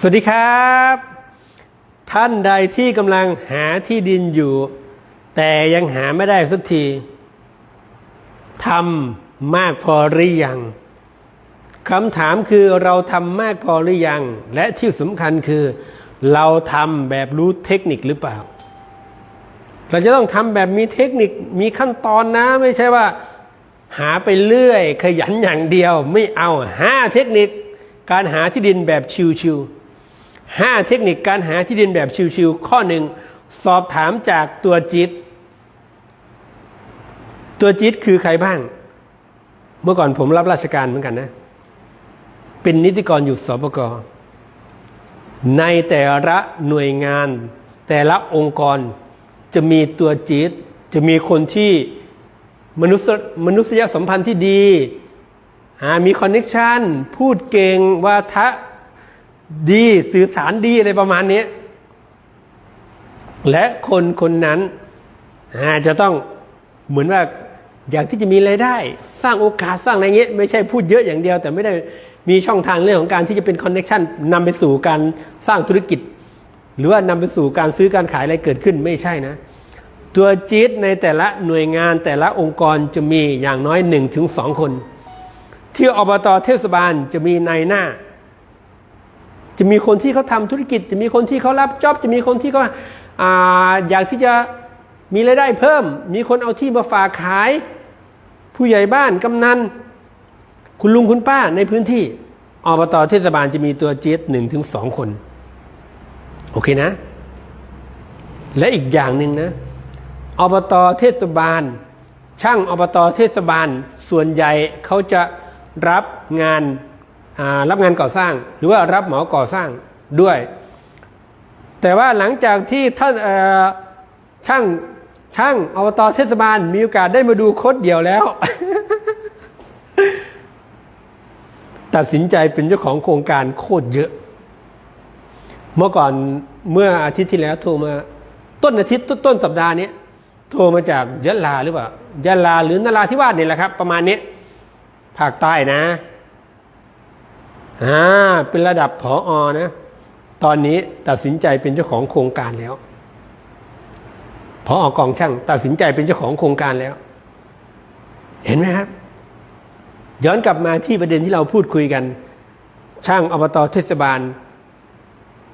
สวัสดีครับ ท่านใดที่กำลังหาที่ดินอยู่ แต่ยังหาไม่ได้สักทีทำมากพอหรือยังคำถามคือเราทำมากพอหรือยัง และที่สำคัญคือ เราทำแบบรู้เทคนิคหรือเปล่า เราจะต้องทำแบบมีเทคนิคมีขั้นตอนนะ ไม่ใช่ว่า หาไปเรื่อย ขยันอย่างเดียวไม่เอาห้าเทคนิคการหาที่ดินแบบชิวๆ ห้าเทคนิคการหาที่ดินแบบชิวๆข้อหนึ่งสอบถามจากตัวจิต ตัวจิตคือใครบ้าง เมื่อก่อนผมรับราชการเหมือนกันนะ เป็นนิติกรอยู่สปกในแต่ละหน่วยงาน แต่ละองค์กรจะมีตัวจิต จะมีคนที่มนุษย์มนุษยสัมพันธ์ที่ดี มีคอนเน็ชันพูดเก่งวาทะ ดีสื่อสารดีอะไรประมาณนี้ และคนคนนั้นอาจะต้องเหมือนว่าอยากที่จะมีรายได้ สร้างโอกาสสร้างอะไรเงี้ยไม่ใช่พูดเยอะอย่างเดียว แต่ไม่ได้มีช่องทางเรื่องของการที่จะเป็นคอนเน็ชันนำไปสู่การสร้างธุรกิจ หรือว่านำไปสู่การซื้อการขายอะไรเกิดขึ้นไม่ใช่นะ ตัวจีดในแต่ละหน่วยงานแต่ละองค์กรจะมีอย่างน้อย1นถึงสคน ที่อบตเทศบาลจะมีนายหน้า จะมีคนที่เขาทำธุรกิจ จะมีคนที่เขารับจ็อบจะมีคนที่เขาออยากที่จะมีรายได้เพิ่ม มีคนเอาที่มาฝากขาย ผู้ใหญ่บ้านกำนันคุณลุงคุณป้าในพื้นที่อบตเทศบาลจะมีตัวเจีดหนึ่งถึงสองคน โอเคนะ และอีกอย่างหนึ่งนะอบตเทศบาล ช่างอบตเทศบาล ส่วนใหญ่เขาจะรับงาน รับงานก่อสร้าง หรือว่ารับเหมาก่อสร้างด้วย แต่ว่าหลังจากที่ท่านช่างช่างอบตเทศบาลมีโอกาสได้มาดูโคดเดียวแล้ว ตัดสินใจเป็นเจ้าของโครงการโคตรเยอะ เมื่อก่อนเมื่ออาทิตย์ที่แล้วโทรมาต้นอาทิตย์ต้นสัปดาห์นี้โทรมาจากยะลาหรือเปล่ายะลาหรือนราธิวาสเนี่ยแหละครับ ประมาณนี้ภาคใต้นะ อ่าเป็นระดับผออนะ ตอนนี้ตัดสินใจเป็นเจ้าของโครงการแล้วพออกองช่าง ตัดสินใจเป็นเจ้าของโครงการแล้ว เห็นไหมครับ ย้อนกลับมาที่ประเด็นที่เราพูดคุยกัน ช่างอบตเทศบาล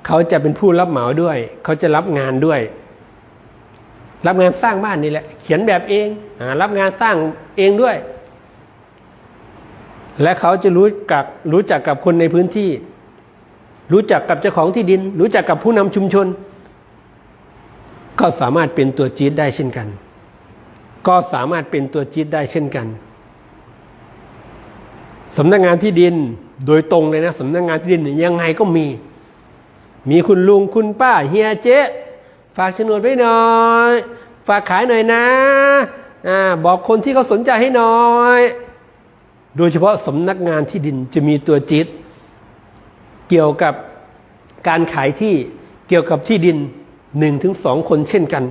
เขาจะเป็นผู้รับเหมาด้วย เขาจะรับงานด้วย รับงานสร้างบ้านนี่แหละ เขียนแบบเองอรับงานสร้างเองด้วย และเขาจะรู้กับรู้จักกับคนในพื้นที่ รู้จักกับเจ้าของที่ดิน รู้จักกับผู้นำชุมชน ก็สามารถเป็นตัวจี๊ดได้เช่นกัน ก็สามารถเป็นตัวจี๊ดได้เช่นกันสำนักงานที่ดินโดยตรงเลยนะสำนักงานที่ดินยังไงก็มี มีคุณลุงคุณป้าเฮียเจ๊ฝากโฉนดไว้หน่อย ฝากขายหน่อยนะอ่าบอกคนที่เขาสนใจให้หน่อย โดยเฉพาะสำนักงานที่ดินจะมีตัวจิต เกี่ยวกับการขายที่เกี่ยวกับที่ดินหนึ่งถึงสองคนเช่นกัน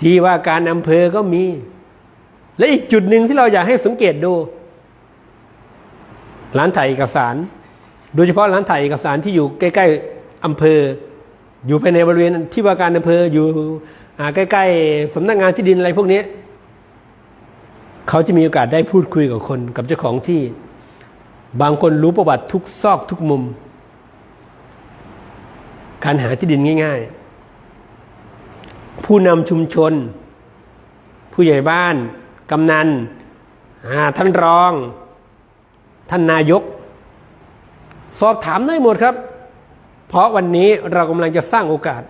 ที่ว่าการอำเภอก็มี และอีกจุดหนึ่งที่เราอยากให้สังเกตดู ร้านถ่ายเอกสาร โดยเฉพาะร้านถ่ายเอกสารที่อยู่ใกล้ๆอำเภอ อยู่ภายในบริเวณที่ว่าการอำเภออยู่ใกล้ๆสำนักงานที่ดินอะไรพวกนี้ เขาจะมีโอกาสได้พูดคุยกับคน กับเจ้าของที่ บางคนรู้ประวัติทุกซอกทุกมุม การหาที่ดินง่าย ๆ ผู้นำชุมชน ผู้ใหญ่บ้าน กำนันท่านรอง ท่านนายก สอบถามได้หมดครับ เพราะวันนี้เรากำลังจะสร้างโอกาส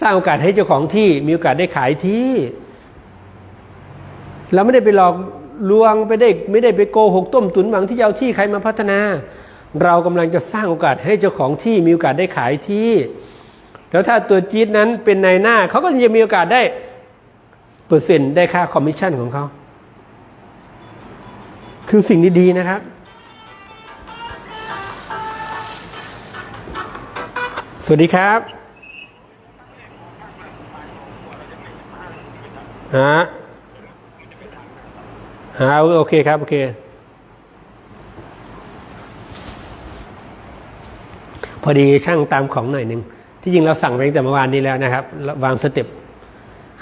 สร้างโอกาสให้เจ้าของที่มีโอกาสได้ขายที่ เราไม่ได้ไปหลอกลวงไปได้ไม่ได้ไปโกหกต้มตุ๋นหวังที่จะเอาที่ใครมาพัฒนา เรากำลังจะสร้างโอกาสให้เจ้าของที่มีโอกาสได้ขายที่ แล้วถ้าตัวจี๊ดนั้นเป็นนายหน้าเขาก็จะมีโอกาสได้เปอร์เซ็นต์ได้ค่าคอมมิชชั่นของเขา คือสิ่งดีๆนะครับ สวัสดีครับฮะ ฮะโอเคครับ โอเค พอดีช่างตามของหน่อยหนึ่ง ที่จริงเราสั่งไปตั้งแต่เมื่อวานนี้แล้วนะครับ วางสเต็ป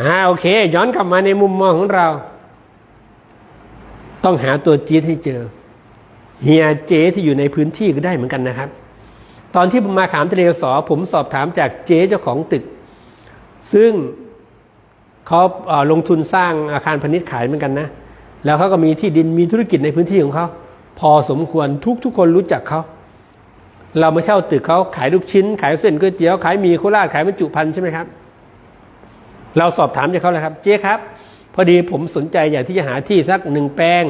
อ่าโอเค ย้อนกลับมาในมุมมองของเรา ต้องหาตัวจี๊ดให้เจอเฮียเจที่อยู่ในพื้นที่ก็ได้เหมือนกันนะครับ ตอนที่ผมมาขามทะเลสอ ผมสอบถามจากเจเจ้าของตึก ซึ่งเขาเลงทุนสร้างอาคารพาณิชย์ขายเหมือนกันนะ แล้วเขาก็มีที่ดินมีธุรกิจในพื้นที่ของเขาพอสมควรทุกทุกคนรู้จักเขา เรามาเช่าตึกเขาขายลูกชิ้น ขายเส้นก๋วยเตี๋ยวขายมีโคราชขายบรรจุภัณฑ์ใช่ไหมครับ เราสอบถามจากเขาเลยครับเจ๊ครับ พอดีผมสนใจอยากที่จะหาที่สักหนึ่งแปลง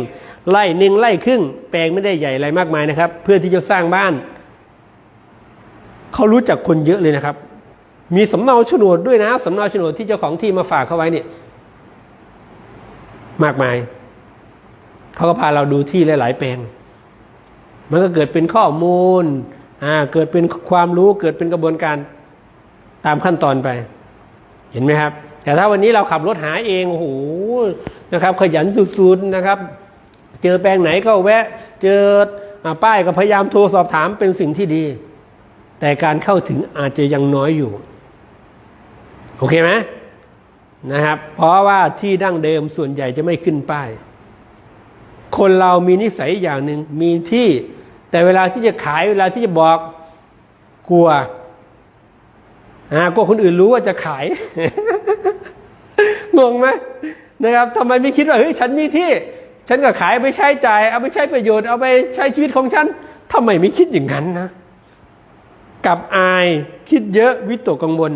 ไร่หนึ่งไร่ครึ่งแปลงไม่ได้ใหญ่อะไรมากมายนะครับ เพื่อที่จะสร้างบ้านเขารู้จักคนเยอะเลยนะครับ มีสำเนาโฉนดด้วยนะสำเนาโฉนดที่เจ้าของที่มาฝากเขาไว้เนี่ย มากมาย เขาก็พาเราดูที่หลาย ๆ แปลง มันก็เกิดเป็นข้อมูลอ่าเกิดเป็นความรู้เกิดเป็นกระบวนการตามขั้นตอนไป เห็นไหมครับ แต่ถ้าวันนี้เราขับรถหาเองโอ้โหนะครับ ขยันสุดๆนะครับ เจอแปลงไหนก็แวะ เจออป้ายก็พยายามโทรสอบถามเป็นสิ่งที่ดี แต่การเข้าถึงอาจจะยังน้อยอยู่ โอเคไหมนะครับ เพราะว่าที่ดั้งเดิมส่วนใหญ่จะไม่ขึ้นป้าย คนเรามีนิสัยอย่างหนึ่งมีที่ แต่เวลาที่จะขายเวลาที่จะบอกกลัวอ่ากลัวคนอื่นรู้ว่าจะขายงงไหมนะครับทำไมไม่คิดว่าเฮ้ยฉันมีที่ ฉันก็ขายไปใช้จ่าย เอาไปใช้ประโยชน์เอาไปใช้ชีวิตของฉันทำไมไม่คิดอย่างนั้นนะกับอายคิดเยอะวิตกกังวล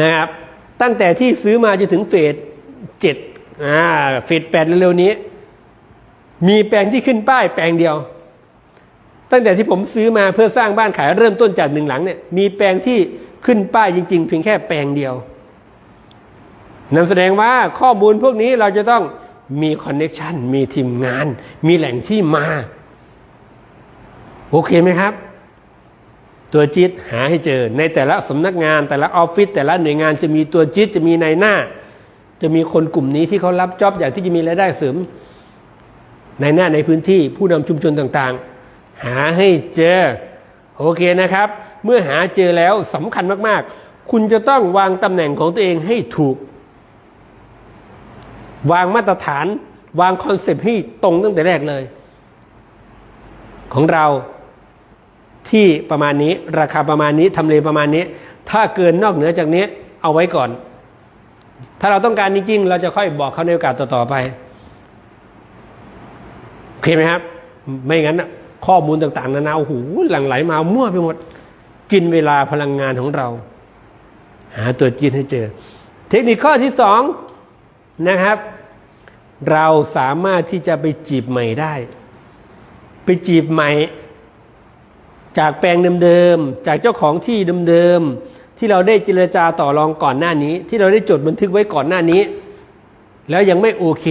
นะครับ ตั้งแต่ที่ซื้อมาจนถึงเฟสเจ็ด อ่าเฟสแปดเร็วๆนี้ มีแปลงที่ขึ้นป้ายแปลงเดียว ตั้งแต่ที่ผมซื้อมาเพื่อสร้างบ้านขายเริ่มต้นจากหนึ่งหลังเนี่ยมีแปลงที่ขึ้นป้ายจริง ๆ เพียงแค่แปลงเดียวนั่นแสดงว่าข้อมูลพวกนี้เราจะต้องมีคอนเน็ชันมีทีมงาน มีแหล่งที่มา โอเคไหมครับ ตัวจิตหาให้เจอในแต่ละสำนักงานแต่ละออฟฟิศแต่ละหน่วยงานจะมีตัวจิตจะมีในหน้า จะมีคนกลุ่มนี้ที่เขารับจ็อบอยากที่จะมีรายได้เสริม ในหน้าในพื้นที่ผู้นำชุมชนต่างๆ หาให้เจอ โอเคนะครับ เมื่อหาเจอแล้วสำคัญมากๆ คุณจะต้องวางตำแหน่งของตัวเองให้ถูก วางมาตรฐาน วางคอนเซปต์ให้ตรงตั้งแต่แรกเลย ของเราที่ประมาณนี้ราคาประมาณนี้ทำเลประมาณนี้ ถ้าเกินนอกเหนือจากนี้เอาไว้ก่อน ถ้าเราต้องการจริงๆ เราจะค่อยบอกเขาในโอกาสต่อๆไปโอเคไหมครับ ไม่งั้นข้อมูลต่างๆ นานาโอ้โหหลั่งไหลมามั่วไปหมด กินเวลาพลังงานของเรา หาตัวจีนให้เจอ เทคนิคข้อที่สองนะครับ เราสามารถที่จะไปจีบใหม่ได้ ไปจีบใหม่ จากแปลงเดิมๆ จากเจ้าของที่เดิมๆ ที่เราได้เจรจาต่อรองก่อนหน้านี้ ที่เราได้จดบันทึกไว้ก่อนหน้านี้ แล้วยังไม่โอเค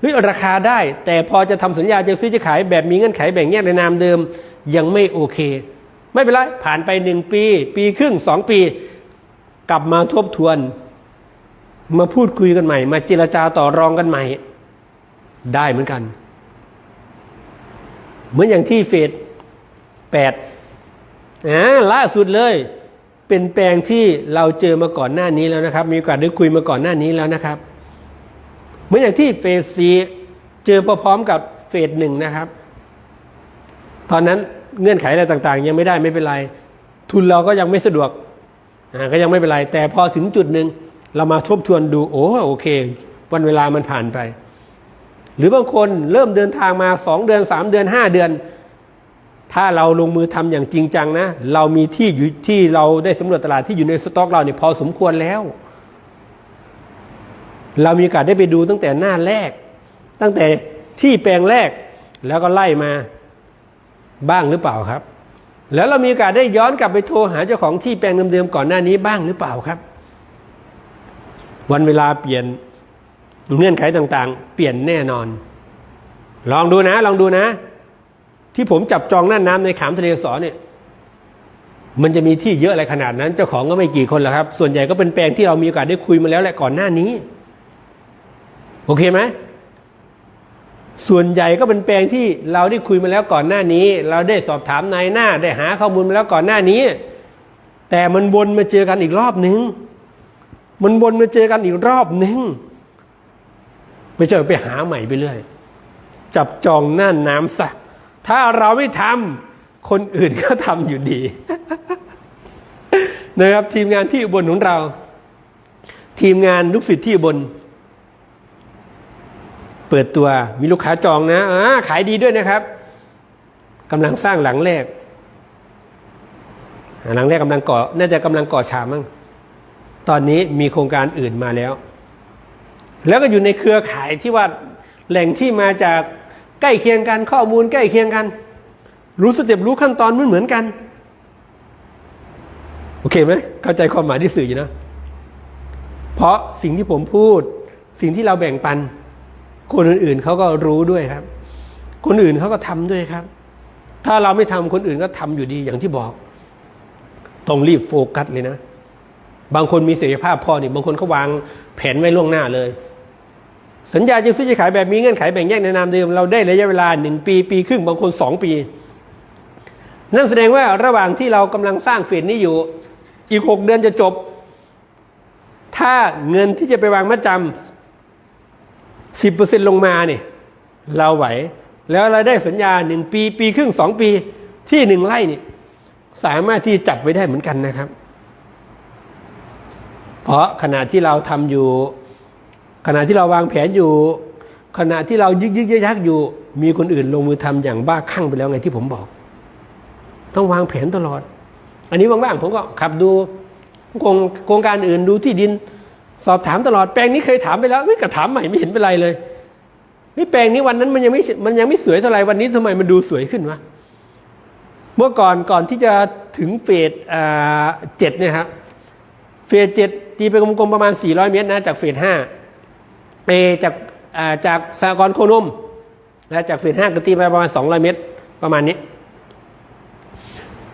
เฮ้ยราคาได้ แต่พอจะทำสัญญาจะซื้อจะขายแบบมีเงื่อนไขแบ่งแยกในนามเดิม ยังไม่โอเค ไม่เป็นไรผ่านไปหนึ่งปี ปีครึ่งสองปี กลับมาทบทวน มาพูดคุยกันใหม่ มาเจรจาต่อรองกันใหม่ ได้เหมือนกัน เหมือนอย่างที่เฟสแปดอ่าล่าสุดเลย เป็นแปลงที่เราเจอมาก่อนหน้านี้แล้วนะครับ มีโอกาสได้คุยมาก่อนหน้านี้แล้วนะครับ เหมือนอย่างที่เฟสซีเจอพร้อมกับเฟสหนึ่งนะครับ ตอนนั้นเงื่อนไขอะไรต่างๆ ยังไม่ได้ไม่เป็นไร ทุนเราก็ยังไม่สะดวกก็ยังไม่เป็นไร แต่พอถึงจุดหนึ่งเรามาทบทวนดูโอ้โอเค วันเวลามันผ่านไป หรือบางคนเริ่มเดินทางมาสองเดือนสามเดือนห้าเดือน ถ้าเราลงมือทำอย่างจริงจังนะ เรามีที่อยู่ที่เราได้สำรวจตลาดที่อยู่ในสต็อกเราเนี่ยพอสมควรแล้ว เรามีโอกาสได้ไปดูตั้งแต่หน้าแรก ตั้งแต่ที่แปลงแรกแล้วก็ไล่มาบ้างหรือเปล่าครับ แล้วเรามีโอกาสได้ย้อนกลับไปโทรหาเจ้าของที่แปลงเดิมๆก่อนหน้านี้บ้างหรือเปล่าครับ วันเวลาเปลี่ยนเงื่อนไขต่างๆ เปลี่ยนแน่นอน ลองดูนะ ลองดูนะ ที่ผมจับจองน่านน้ำในขามทะเลสอเนี่ยมันจะมีที่เยอะอะไรขนาดนั้น เจ้าของก็ไม่กี่คนหรอกครับ ส่วนใหญ่ก็เป็นแปลงที่เรามีโอกาสได้คุยมาแล้วแหละก่อนหน้านี้ โอเคไหมส่วนใหญ่ก็เป็นแปลงที่เราได้คุยมาแล้วก่อนหน้านี้ เราได้สอบถามนายหน้า ได้หาข้อมูลมาแล้วก่อนหน้านี้ แต่มันวนมาเจอกันอีกรอบนึง มันวนมาเจอกันอีกรอบนึงไม่ใช่ไปหาใหม่ไปเรื่อยจับจองหน้าน้ำซะ ถ้าเราไม่ทำคนอื่นก็ทำอยู่ดี นะครับทีมงานที่อุบลของเรา ทีมงานลูกศิษย์ที่อุบลเปิดตัวมีลูกค้าจองนะอ่าขายดีด้วยนะครับกำลังสร้างหลังแรก หลังแรกกำลังก่อ น่าจะกำลังก่อฉามั้งตอนนี้มีโครงการอื่นมาแล้ว แล้วก็อยู่ในเครือข่ายที่ว่าแหล่งที่มาจาก ใกล้เคียงกัน ข้อมูลใกล้เคียงกัน รู้สเต็ปรู้ขั้นตอนมันเหมือนกัน โอเคไหมเข้าใจความหมายที่สื่ออยู่นะ เพราะสิ่งที่ผมพูด สิ่งที่เราแบ่งปัน คนอื่นๆเขาก็รู้ด้วยครับ คนอื่นเขาก็ทำด้วยครับ ถ้าเราไม่ทำคนอื่นก็ทำอยู่ดีอย่างที่บอกต้องรีบโฟกัสเลยนะ บางคนมีศักยภาพพอนี่บางคนเขาวางแผนไว้ล่วงหน้าเลย สัญญาจะซื้อจะขายแบบมีเงื่อนไขแบ่งแยกในนามเดิม เราได้ระยะเวลาหนึ่งปี ปีครึ่งบางคนสองปี นั่นแสดงว่าระหว่างที่เรากำลังสร้างเฟสนี้อยู่ อีกหกเดือนจะจบ ถ้าเงินที่จะไปวางมัดจำสิบเปอร์เซ็นลงมาเนี่ยเราไหว แล้วเราได้สัญญาหนึ่งปี ปีครึ่งสองปีที่หนึ่งไร่นี่สามารถที่จับไว้ได้เหมือนกันนะครับ เพราะขณะที่เราทำอยู่ ขณะที่เราวางแผนอยู่ ขณะที่เรายึกยึกยักยักอยู่ มีคนอื่นลงมือทำอย่างบ้าคลั่งไปแล้วไงที่ผมบอก ต้องวางแผนตลอด อันนี้ว่างๆผมก็ขับดูโครงโครงการอื่นดูที่ดิน สอบถามตลอดแปลงนี้เคยถามไปแล้วไม่กระถามใหม่ไม่เห็นเป็นไรเลยนี่แปลงนี้วันนั้นมันยังไม่มันยังไม่สวยเท่าไหร่วันนี้ทำไมมันดูสวยขึ้นวะเมื่อก่อนก่อนที่จะถึงเฟสเจ็ดเนี่ยครับเฟสเจ็ดตีไปกลมๆประมาณ 400 เมตรนะจากเฟสห้า เอจากาจากสากรโคนุมและจากเฟสห้ากตีไปประมาณ 200 เมตร ประมาณนี้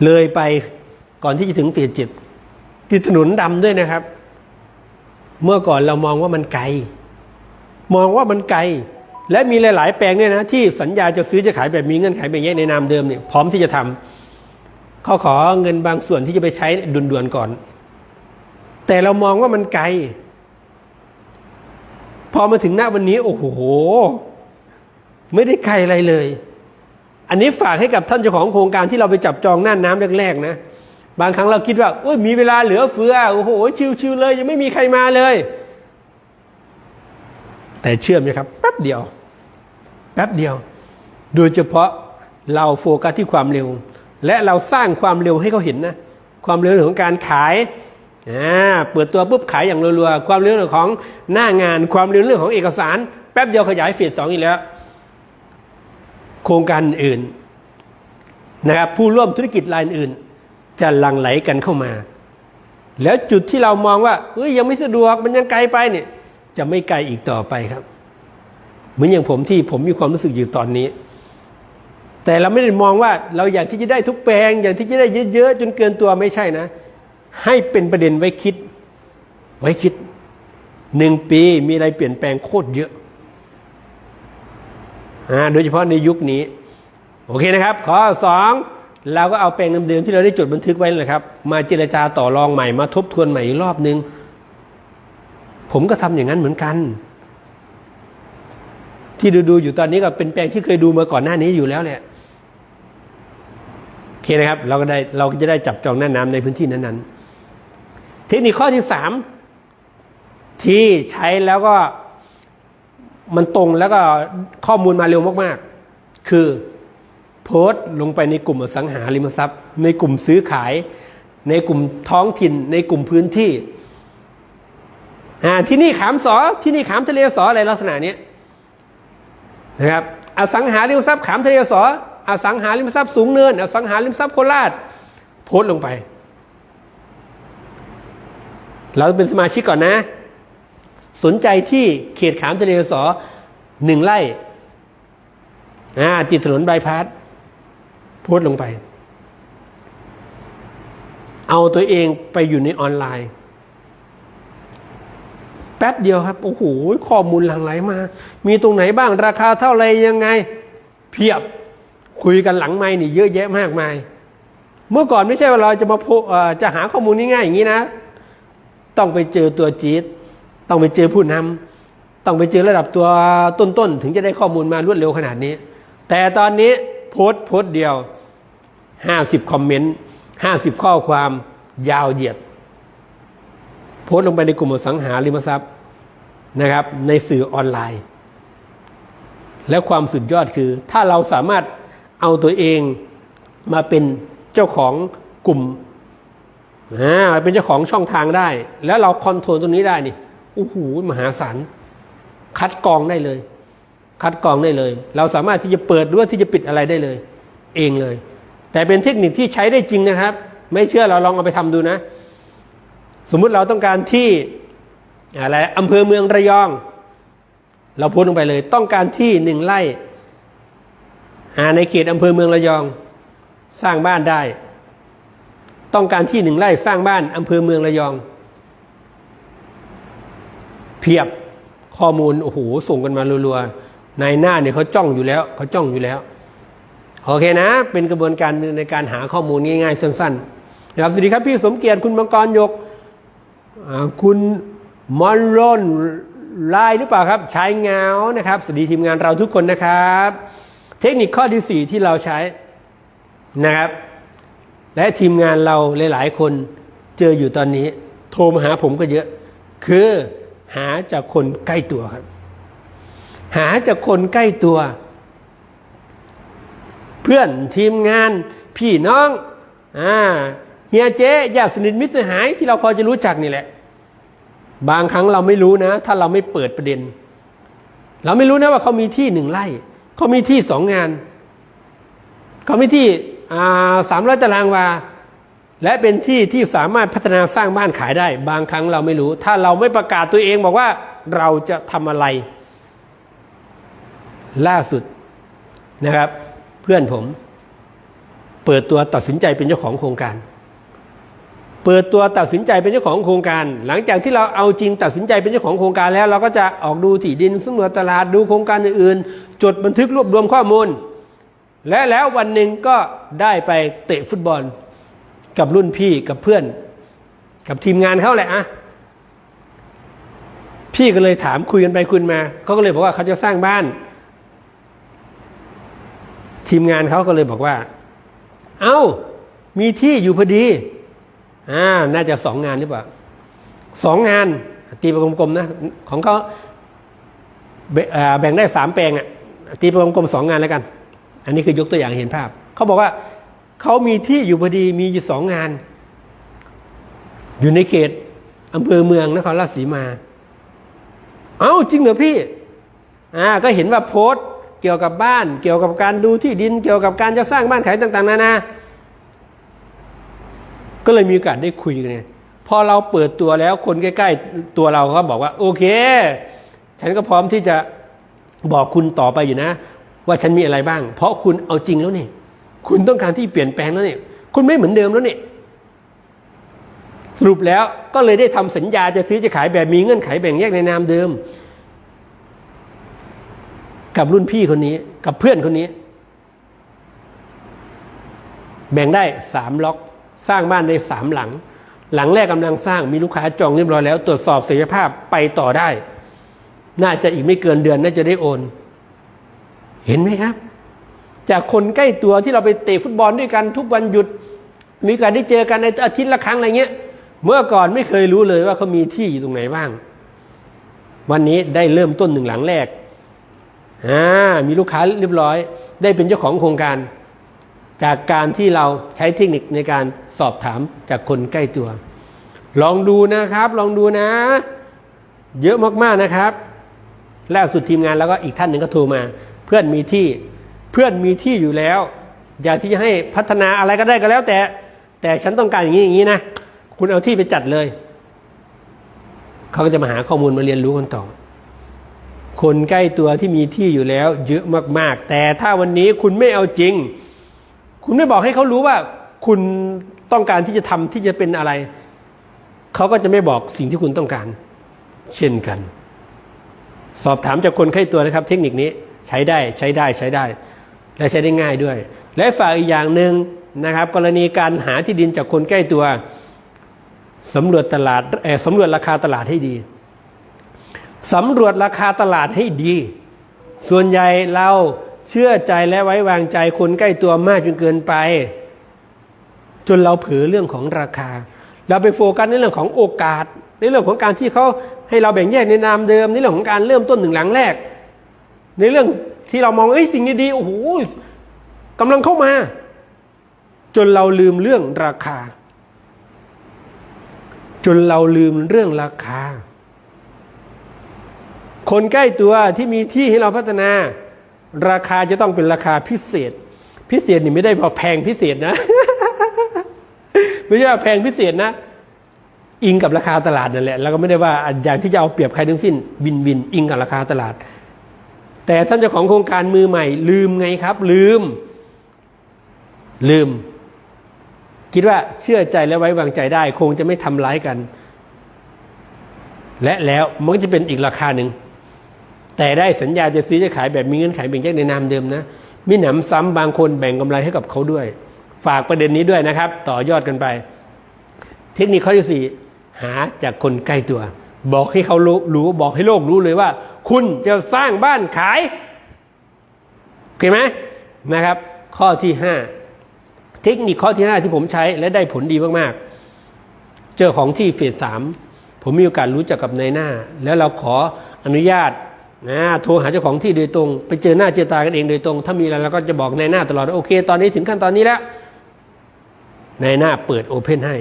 เลยไปก่อนที่จะถึงเฟสเจ็ดติดถนนดำด้วยนะครับ เมื่อก่อนเรามองว่ามันไกล มองว่ามันไกล และมีหลาย ๆ แปลงเนี่ยนะ ที่สัญญาจะซื้อจะขายแบบมีเงื่อนไขแบบนี้ในนามเดิมเนี่ยพร้อมที่จะทำเขาขอเงินบางส่วนที่จะไปใช้ด่วนๆก่อน แต่เรามองว่ามันไกล พอมาถึงหน้าวันนี้โอ้โห ไม่ได้ไกลอะไรเลย อันนี้ฝากให้กับท่านเจ้าของโครงการที่เราไปจับจองหน้าน้ำแรกๆนะ บางครั้งเราคิดว่าโอ้ยมีเวลาเหลือเฟือโอ้โหชิวๆเลย ยังไม่มีใครมาเลย แต่เชื่อไหมครับแป๊บเดียวแป๊บเดียว โดยเฉพาะเราโฟกัสที่ความเร็ว และเราสร้างความเร็วให้เขาเห็นนะ ความเร็วของการขาย อ่าเปิดตัวปุ๊บขายอย่างรัวๆ ความเร็วเรื่องของหน้างาน ความเร็วเรื่องของเอกสาร แป๊บเดียวขยายเฟสสองอีกแล้ว โครงการอื่นนะครับผู้ร่วมธุรกิจรายอื่น จะหลั่งไหลกันเข้ามา แล้วจุดที่เรามองว่าเฮ้ยยังไม่สะดวกมันยังไกลไปเนี่ย จะไม่ไกลอีกต่อไปครับ เหมือนอย่างผมที่ผมมีความรู้สึกอยู่ตอนนี้ แต่เราไม่ได้มองว่าเราอยากที่จะได้ทุกแปลง อยากที่จะได้เยอะๆจนเกินตัวไม่ใช่นะ ให้เป็นประเด็นไว้คิด ไว้คิดหนึ่งปีมีอะไรเปลี่ยนแปลงโคตรเยอะอ่าโดยเฉพาะในยุคนี้ โอเคนะครับ ข้อสองเราก็เอาแปลงเดิมๆที่เราได้จดบันทึกไว้เลยครับ มาเจรจาต่อรองใหม่มาทบทวนใหม่อีกรอบนึง ผมก็ทำอย่างนั้นเหมือนกัน ที่ดูๆอยู่ตอนนี้ก็เป็นแปลงที่เคยดูมาก่อนหน้านี้อยู่แล้วแหละโอเคนะครับ เราก็ได้เราก็จะได้จับจองหน้าน้ำในพื้นที่นั้นๆ เทคนิคข้อที่สามที่ใช้แล้วก็มันตรงแล้วก็ข้อมูลมาเร็วมากๆ คือโพสต์ลงไปในกลุ่มอสังหาริมทรัพย์ ในกลุ่มซื้อขาย ในกลุ่มท้องถิ่น ในกลุ่มพื้นที่อ่าที่นี่ขามสอที่นี่ขามทะเลสออะไรลักษณะนี้นะครับอสังหาริมทรัพย์ขามทะเลสออสังหาริมทรัพย์สูงเนินอสังหาริมทรัพย์โคราชโพสต์ลงไป เราเป็นสมาชิกก่อนนะ สนใจที่เขตขามทะเลสอหนึ่งไร่ติดถนนบายพาสโพสต์ลงไป เอาตัวเองไปอยู่ในออนไลน์ แป๊บเดียวครับ โอ้โห ข้อมูลหลั่งไหลมา มีตรงไหนบ้างราคาเท่าไรยังไง เพียบคุยกันหลังไม่นี่เยอะแยะมากมาย เมื่อก่อนไม่ใช่ว่าเราจะมาโพเอ่อจะหาข้อมูลง่ายๆอย่างนี้นะ ต้องไปเจอตัวจี๊ดต้องไปเจอผู้นำต้องไปเจอระดับตัวต้นๆ ถึงจะได้ข้อมูลมารวดเร็วขนาดนี้ แต่ตอนนี้โพสต์โพสต์เดียว 50 คอมเมนต์ 50 ข้อความยาวเหยียด โพสต์ลงไปในกลุ่มอสังหาริมทรัพย์นะครับ ในสื่อออนไลน์ แล้วความสุดยอดคือ ถ้าเราสามารถเอาตัวเองมาเป็นเจ้าของกลุ่ม อ่าเป็นเจ้าของช่องทางได้ แล้วเราคอนโทรลตรงนี้ได้นี่โอ้โหมหาศาลคัดกรองได้เลย คัดกรองได้เลย เราสามารถที่จะเปิดหรือว่าที่จะปิดอะไรได้เลย เองเลย แต่เป็นเทคนิคที่ใช้ได้จริงนะครับ ไม่เชื่อเราลองเอาไปทำดูนะ สมมุติเราต้องการที่อะไรอำเภอเมืองระยอง เราพสต์ลงไปเลย ต้องการที่หนึ่งไร่ในเขตอำเภอเมืองระยอง สร้างบ้านได้ ต้องการที่หนึ่งไร่สร้างบ้านอำเภอเมืองระยอง เพียบข้อมูลโอ้โหส่งกันมารัวๆในหน้าเนี่ยเขาจ้องอยู่แล้วเขาจ้องอยู่แล้วโอเคนะ เป็นกระบวนการในการหาข้อมูลง่ายๆสั้นๆนะครับสวัสดีครับพี่สมเกียรติคุณมังกรยกคุณมอนรอนไลน์หรือเปล่าครับ ใช้เงานะครับ สวัสดีทีมงานเราทุกคนนะครับ เทคนิคข้อที่ 4 ที่เราใช้นะครับ และทีมงานเราหลาย ๆ คนเจออยู่ตอนนี้ โทรมาหาผมก็เยอะ คือหาจากคนใกล้ตัวครับ หาจากคนใกล้ตัว เพื่อนทีมงานพี่น้องอ่าเฮียเจ๊ญาติสนิทมิตรสหายที่เราพอจะรู้จักนี่แหละ บางครั้งเราไม่รู้นะ ถ้าเราไม่เปิดประเด็น เราไม่รู้นะว่าเขามีที่หนึ่งไร่เขามีที่สองงานเขามีที่ สามร้อยตารางวา และเป็นที่ที่สามารถพัฒนาสร้างบ้านขายได้ บางครั้งเราไม่รู้ ถ้าเราไม่ประกาศตัวเองบอกว่าเราจะทำอะไร ล่าสุดนะครับ เพื่อนผม เปิดตัวตัดสินใจเป็นเจ้าของโครงการ เปิดตัวตัดสินใจเป็นเจ้าของโครงการ หลังจากที่เราเอาจริงตัดสินใจเป็นเจ้าของโครงการแล้ว เราก็จะออกดูที่ดินสำรวจตลาดดูโครงการอื่นๆจดบันทึกรวบรวมข้อมูล และแล้ววันหนึ่งก็ได้ไปเตะฟุตบอล กับรุ่นพี่กับเพื่อน กับทีมงานเขาแหละอะพี่ก็เลยถามคุยกันไปคุยมาเขาก็เลยบอกว่าเขาจะสร้างบ้าน ทีมงานเขาก็เลยบอกว่า เอา้า มีที่อยู่พอดีอ่าน่าจะสองงานหรือเปล่าสองงาน ตีป็นกลมๆนะ ของเขาแบ่งได้สามแปลงอะตีป็นกลมๆสองงานแล้วกัน อันนี้คือยกตัวอย่างเห็นภาพ เขาบอกว่าเขามีที่อยู่พอดีมีอยู่สองงาน อยู่ในเขตอำเภอเมืองนครราชสีมา เอ้าจริงเหรอพี่ อ่าก็เห็นว่าโพสต์เกี่ยวกับบ้าน เกี่ยวกับการดูที่ดิน เกี่ยวกับการจะสร้างบ้านขายต่าง ๆ นานาก็เลยมีโอกาสได้คุยกันเนี่ยพอเราเปิดตัวแล้วคนใกล้ ๆ ตัวเราก็บอกว่า โอเค ฉันก็พร้อมที่จะบอกคุณต่อไปอยู่นะ ว่าฉันมีอะไรบ้าง เพราะคุณเอาจริงแล้วเนี่ยคุณต้องการที่เปลี่ยนแปลงแล้วเนี่ยคุณไม่เหมือนเดิมแล้วเนี่ยสรุปแล้วก็เลยได้ทำสัญญาจะซื้อจะขายแบบมีเงื่อนไขแบ่งแยกในนามเดิม กับรุ่นพี่คนนี้ กับเพื่อนคนนี้ แบ่งได้สามล็อก สร้างบ้านได้สามหลัง หลังแรกกำลังสร้างมีลูกค้าจองเรียบร้อยแล้ว ตรวจสอบศักยภาพไปต่อได้ น่าจะอีกไม่เกินเดือนน่าจะได้โอน เห็นไหมครับ จากคนใกล้ตัวที่เราไปเตะฟุตบอลด้วยกันทุกวันหยุด มีการได้เจอกันในอาทิตย์ละครั้งอะไรเงี้ย เมื่อก่อนไม่เคยรู้เลยว่าเขามีที่อยู่ตรงไหนบ้าง วันนี้ได้เริ่มต้นหนึ่งหลังแรกอ่ามีลูกค้าเรียบร้อย ได้เป็นเจ้าของโครงการ จากการที่เราใช้เทคนิคในการสอบถามจากคนใกล้ตัว ลองดูนะครับ ลองดูนะ เยอะมากๆนะครับ ล่าสุดทีมงานแล้วก็อีกท่านหนึ่งก็โทรมา เพื่อนมีที่เพื่อนมีที่อยู่แล้ว อยากที่จะให้พัฒนาอะไรก็ได้ก็แล้ว แต่ แต่ฉันต้องการอย่างนี้อย่างนี้นะคุณเอาที่ไปจัดเลย เขาก็จะมาหาข้อมูลมาเรียนรู้กันต่อ คนใกล้ตัวที่มีที่อยู่แล้ว เยอะมากๆ แต่ถ้าวันนี้คุณไม่เอาจริง คุณไม่บอกให้เขารู้ว่า คุณต้องการที่จะทำที่จะเป็นอะไร เขาก็จะไม่บอกสิ่งที่คุณต้องการ เช่นกัน สอบถามจากคนใกล้ตัวนะครับ เทคนิคนี้ ใช้ได้ใช้ได้ใช้ได้ และใช้ได้ง่ายด้วย และฝากอีกอย่างหนึ่งนะครับ กรณีการหาที่ดินจากคนใกล้ตัวสำรวจตลาดเออสำรวจราคาตลาดให้ดีสำรวจราคาตลาดให้ดี ส่วนใหญ่เราเชื่อใจและไว้วางใจคนใกล้ตัวมากจนเกินไป จนเราเผลอเรื่องของราคา เราไปโฟกัสในเรื่องของโอกาส ในเรื่องของการที่เขาให้เราแบ่งแยกในนามเดิมในเรื่องของการเริ่มต้นหนึ่งหลังแรก ในเรื่องที่เรามองเอ้ยสิ่งดีๆโอ้โหกำลังเข้ามา จนเราลืมเรื่องราคา จนเราลืมเรื่องราคา คนใกล้ตัวที่มีที่ให้เราพัฒนา ราคาจะต้องเป็นราคาพิเศษ พิเศษนี่ไม่ได้บอกแพงพิเศษนะ ไม่ใช่ว่าแพงพิเศษนะอิงกับราคาตลาดนั่นแหละ แล้วก็ไม่ได้ว่าอย่างที่จะเอาเปรียบใครทั้งสิ้น วินวิน อิงกับราคาตลาด แต่ท่านเจ้าของโครงการมือใหม่ ลืมไงครับ ลืม ลืม คิดว่าเชื่อใจและไว้วางใจได้ คงจะไม่ทำร้ายกัน และแล้วมันก็จะเป็นอีกราคาหนึ่งแต่ได้สัญญาจะซื้อจะขายแบบมีเงื่อนไขแบ่งแยกในนามเดิมนะมิหนำซ้ำบางคนแบ่งกำไรให้กับเขาด้วย ฝากประเด็นนี้ด้วยนะครับ ต่อยอดกันไป เทคนิคข้อที่สี่หาจากคนใกล้ตัว บอกให้เขารู้รู้บอกให้โลกรู้เลยว่า คุณจะสร้างบ้านขายโอเคไหมนะครับ ข้อที่ห้าเทคนิคข้อที่ห้าที่ผมใช้และได้ผลดีมากๆ เจอของที่เฟสสามผมมีโอกาสรู้จักกับนายหน้า แล้วเราขออนุญาตนะโทรหาเจ้าของที่โดยตรง ไปเจอหน้าเจอตากันเองโดยตรง ถ้ามีอะไรเราก็จะบอกนายหน้าตลอดโอเค ตอนนี้ถึงขั้นตอนนี้แล้วนายหน้าเปิดโอเพนให้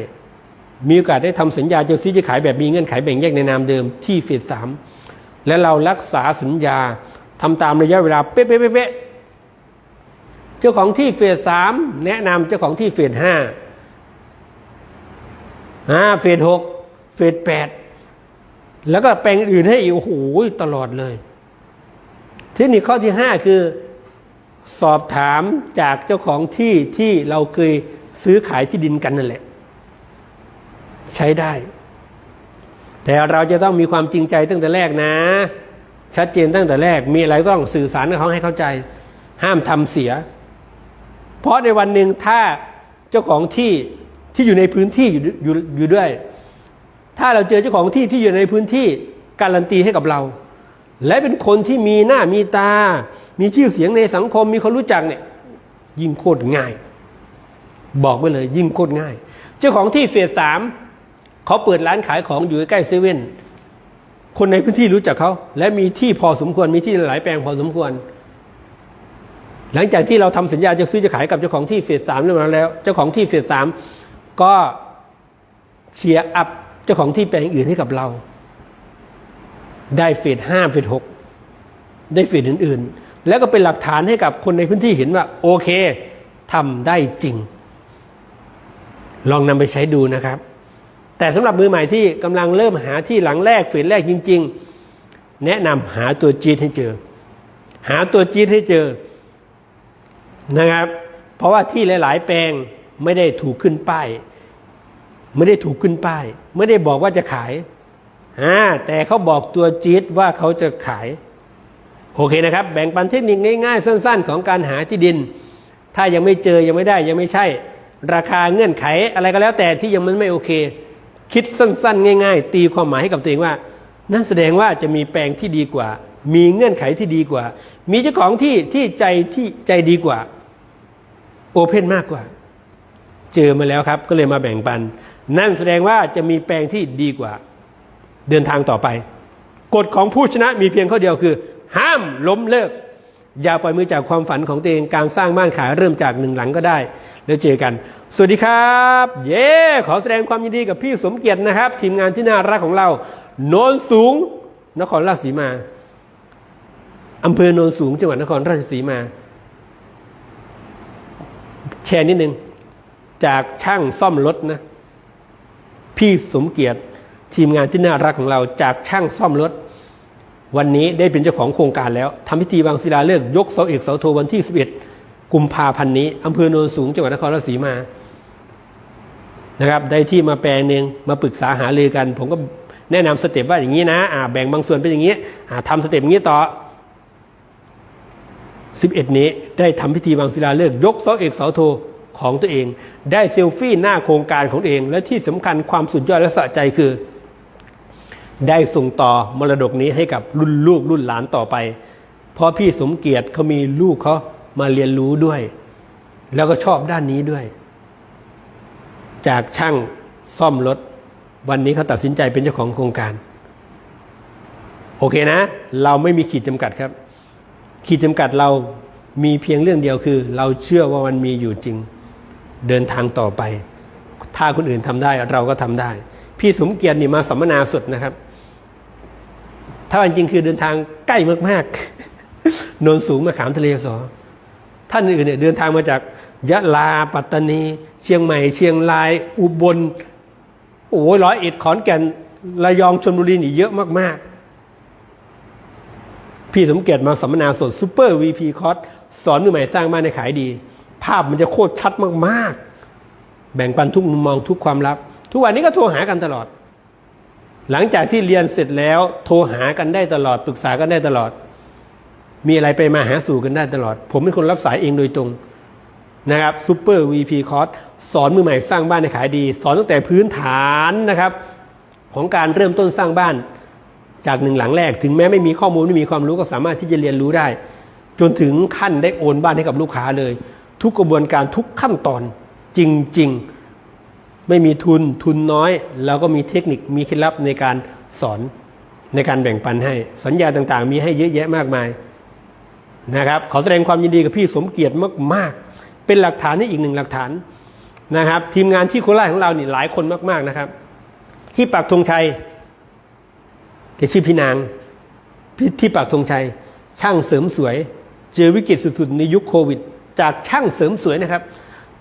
มีโอกาสได้ทำสัญญาจะซื้อจะขายแบบมีเงื่อนไขแบ่งแยกในนามเดิมที่เฟสสาม และเรารักษาสัญญาทำตามระยะเวลาเป๊ะๆๆเป๊ะเจ้าของที่เฟสสามแนะนำเจ้าของที่เฟสห้าอ่าเฟสหกเฟสแปดแล้วก็แปลงอื่นให้อีกโอ้โหตลอดเลยเทคนิคข้อที่ห้าคือสอบถามจากเจ้าของที่ที่เราเคยซื้อขายที่ดินกันนั่นแหละ ใช้ได้ แต่เราจะต้องมีความจริงใจตั้งแต่แรกนะ ชัดเจนตั้งแต่แรก มีอะไรต้องสื่อสารกับเขาให้เข้าใจ ห้ามทำเสีย เพราะในวันหนึ่งถ้าเจ้าของที่ที่อยู่ในพื้นที่อยู่อยู่อยู่ด้วย ถ้าเราเจอเจ้าของที่ที่อยู่ในพื้นที่การันตีให้กับเรา และเป็นคนที่มีหน้ามีตา มีชื่อเสียงในสังคมมีคนรู้จักเนี่ยยิ่งโคตรง่าย บอกไปเลย ยิ่งโคตรง่าย เจ้าของที่เฟสสาม เขาเปิดร้านขายของอยู่ใกล้เซเว่นคนในพื้นที่รู้จักเขา และมีที่พอสมควรมีที่หลายแปลงพอสมควร หลังจากที่เราทำสัญญาจะซื้อจะขายกับเจ้าของที่เฟสสามเรียบร้อยแล้ว เจ้าของที่เฟสสามก็เชียร์อัพเจ้าของที่แปลงอื่นให้กับเรา ได้เฟสห้าเฟสหกได้เฟสอื่น ๆ แล้วก็เป็นหลักฐานให้กับคนในพื้นที่เห็นว่า โอเคทำได้จริง ลองนำไปใช้ดูนะครับ แต่สำหรับมือใหม่ที่กำลังเริ่มหาที่หลังแรกเฟสแรกจริง ๆ แนะนำหาตัวจีดให้เจอ หาตัวจีดให้เจอนะครับ เพราะว่าที่หลาย ๆ แปลงไม่ได้ถูกขึ้นป้ายไม่ได้ถูกขึ้นป้าย ไม่ได้บอกว่าจะขายอ่าแต่เขาบอกตัวจีดว่าเขาจะขาย โอเคนะครับ แบ่งปันเทคนิคง่ายๆ สั้น ๆ ของการหาที่ดิน ถ้ายังไม่เจอยังไม่ได้ยังไม่ใช่ ราคาเงื่อนไขอะไรก็แล้วแต่ที่ยังมันไม่โอเค คิดสั้น ๆ ง่าย ๆ ตีความหมายให้กับตัวเองว่า นั่นแสดงว่าจะมีแปลงที่ดีกว่า มีเงื่อนไขที่ดีกว่า มีเจ้าของที่ที่ใจที่ใจดีกว่าโอเพนมากกว่า เจอมาแล้วครับ ก็เลยมาแบ่งปัน นั่นแสดงว่าจะมีแปลงที่ดีกว่า เดินทางต่อไป กฎของผู้ชนะมีเพียงข้อเดียวคือ ห้ามล้มเลิก อย่าปล่อยมือจากความฝันของตัวเองการสร้างบ้านขายเริ่มจากหนึ่งหลังก็ได้ แล้วเจอกัน สวัสดีครับ เย้ขอแสดงความยินดีกับพี่สมเกียรตินะครับ ทีมงานที่น่ารักของเรา โนนสูง นครราชสีมาอำเภอโนนสูงจังหวัดนครราชสีมา แชร์นิดนึง จากช่างซ่อมรถนะ พี่สมเกียรติทีมงานที่น่ารักของเราจากช่างซ่อมรถ วันนี้ได้เป็นเจ้าของโครงการแล้วทำพิธีวางศิลาฤกษ์ยกเสาเอกเสาโทวันที่ 11 กุมภาพันธ์นี้อำเภอโนนสูงจังหวัดนครราชสีมา นะครับได้ที่มาแปลงหนึ่งมาปรึกษาหารือกัน ผมก็แนะนำสเต็ปว่าอย่างนี้นะอ่าแบ่งบางส่วนเป็นอย่างนี้อ่าทำสเต็ปอย่างนี้ต่อ 11 นี้ได้ทำพิธีวางศิลาฤกษ์ยกเสาเอกเสาโทของตัวเอง ได้เซลฟี่หน้าโครงการของเอง และที่สำคัญความสุดยอดและสะใจคือ ได้ส่งต่อมรดกนี้ให้กับรุ่นลูกรุ่นหลานต่อไป เพราะพี่สมเกียรติเขามีลูกเขามาเรียนรู้ด้วย แล้วก็ชอบด้านนี้ด้วย จากช่างซ่อมรถ วันนี้เขาตัดสินใจเป็นเจ้าของโครงการ โอเคนะ เราไม่มีขีดจำกัดครับ ขีดจำกัดเรามีเพียงเรื่องเดียวคือ เราเชื่อว่ามันมีอยู่จริง เดินทางต่อไป ถ้าคนอื่นทำได้เราก็ทำได้ พี่สมเกียรตินี่มาสัมมนาสุดนะครับ ถ้าจริงคือเดินทางใกล้มากๆโนนสูงมาขามทะเลสอท่านอื่นเนี่ยเดินทางมาจากยะลาปัตตานีเชียงใหม่ เชียงราย อุบลโอ้ยร้อยเอ็ดขอนแก่นระยองชลบุรีนี่เยอะมาก ๆ พี่สมเกียรติมาสัมมนาสดซูเปอร์วีพีคอร์สสอนมือใหม่สร้างบ้านในขายดี ภาพมันจะโคตรชัดมาก ๆ แบ่งปันทุกมุมมองทุกความลับ ทุกวันนี้ก็โทรหากันตลอด หลังจากที่เรียนเสร็จแล้วโทรหากันได้ตลอดปรึกษากันได้ตลอด มีอะไรไปมาหาสู่กันได้ตลอด ผมเป็นคนรับสายเองโดยตรง นะครับซูเปอร์ VP คอร์สสอนมือใหม่สร้างบ้านในขายดี สอนตั้งแต่พื้นฐานนะครับ ของการเริ่มต้นสร้างบ้าน จากหนึ่งหลังแรก ถึงแม้ไม่มีข้อมูลไม่มีความรู้ก็สามารถที่จะเรียนรู้ได้ จนถึงขั้นได้โอนบ้านให้กับลูกค้าเลย ทุกกระบวนการทุกขั้นตอนจริง ๆ ไม่มีทุนทุนน้อย แล้วก็มีเทคนิคมีเคล็ดลับในการสอนในการแบ่งปันให้ สัญญาต่างๆ มีให้เยอะแยะมากมายนะครับขอแสดงความยินดีกับพี่สมเกียรติมากๆ เป็นหลักฐานนี่อีกหนึ่งหลักฐานนะครับ ทีมงานที่โคราชของเราเนี่หลายคนมาก ๆนะครับ ที่ปักธงชัยแกชื่อพี่นางพี่ที่ปักธงชัย ช่างเสริมสวย เจอวิกฤตสุดๆในยุคโควิด จากช่างเสริมสวยนะครับ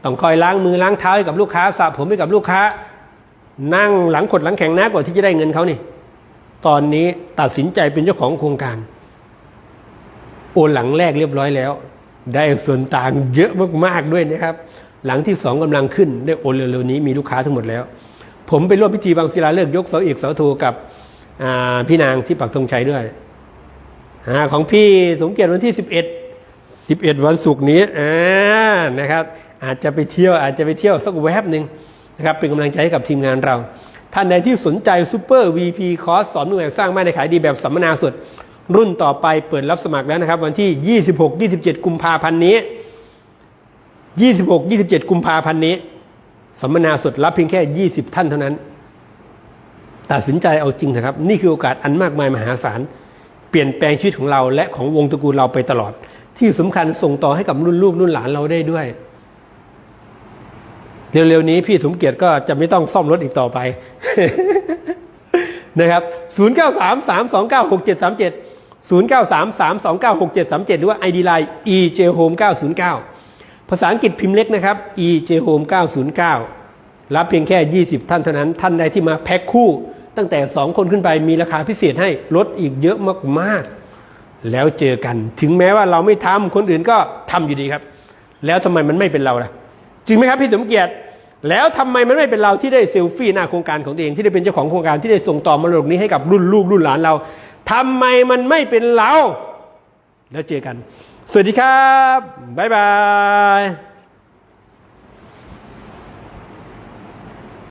ต้องคอยล้างมือล้างเท้าให้กับลูกค้าสระผมให้กับลูกค้า นั่งหลังขดหลังแข็งนะกว่าที่จะได้เงินเขานี่ตอนนี้ตัดสินใจเป็นเจ้าของโครงการ โอนหลังแรกเรียบร้อยแล้ว ได้ส่วนต่างเยอะมากๆด้วยนะครับ หลังที่สองกำลังขึ้นได้โอนเร็วๆนี้มีลูกค้าทั้งหมดแล้ว ผมไปร่วมพิธีบางศิลาเลิกยกเสาเอกเสาโทกับพี่นางที่ปักธงชัยด้วยอของพี่สมเกียรติวันที่ 11 11 วันศุกร์นี้นะครับ อาจจะไปเที่ยวอาจจะไปเที่ยวสักแวบหนึ่งนะครับเป็นกำลังใจให้กับทีมงานเรา ท่านใดที่สนใจซูเปอร์ VP คอร์สสอนมือใหม่สร้างบ้านในขายดีแบบสัมมนาสด รุ่นต่อไปเปิดรับสมัครแล้วนะครับ วันที่ 26 27 กุมภาพันธ์นี้ 26 27 กุมภาพันธ์นี้สัมมนาสดรับเพียงแค่ 20 ท่านเท่านั้น ตัดสินใจเอาจริงนะครับ นี่คือโอกาสอันมากมายมหาศาล เปลี่ยนแปลงชีวิตของเราและของวงตระกูลเราไปตลอด ที่สำคัญส่งต่อให้กับรุ่นลูกรุ่นหลานเราได้ด้วย เร็วๆนี้พี่สมเกียรติก็จะไม่ต้องซ่อมรถอีกต่อไปนะครับ 093 093 329 6737 หรือว่า ID Line EJ Home 909 ภาษาอังกฤษพิมพ์เล็กนะครับ EJ Home 909 รับเพียงแค่ 20 ท่านเท่านั้น ท่านใดที่มาแพ็คคู่ ตั้งแต่ 2 คนขึ้นไปมีราคาพิเศษให้ลดอีกเยอะมากๆ แล้วเจอกันถึงแม้ว่าเราไม่ทำคนอื่นก็ทำอยู่ดีครับ แล้วทำไมมันไม่เป็นเราล่ะจริงไหมครับพี่สมเกียรติแล้วทำไมมันไม่เป็นเราที่ได้เซลฟี่หน้าโครงการของตัวเองที่ได้เป็นเจ้าของโครงการที่ได้ส่งต่อมรดกนี้ให้กับรุ่นลูกรุ่นหลานเรา ทำไมมันไม่เป็นเรา แล้วเจอกัน สวัสดีครับ บ๊ายบาย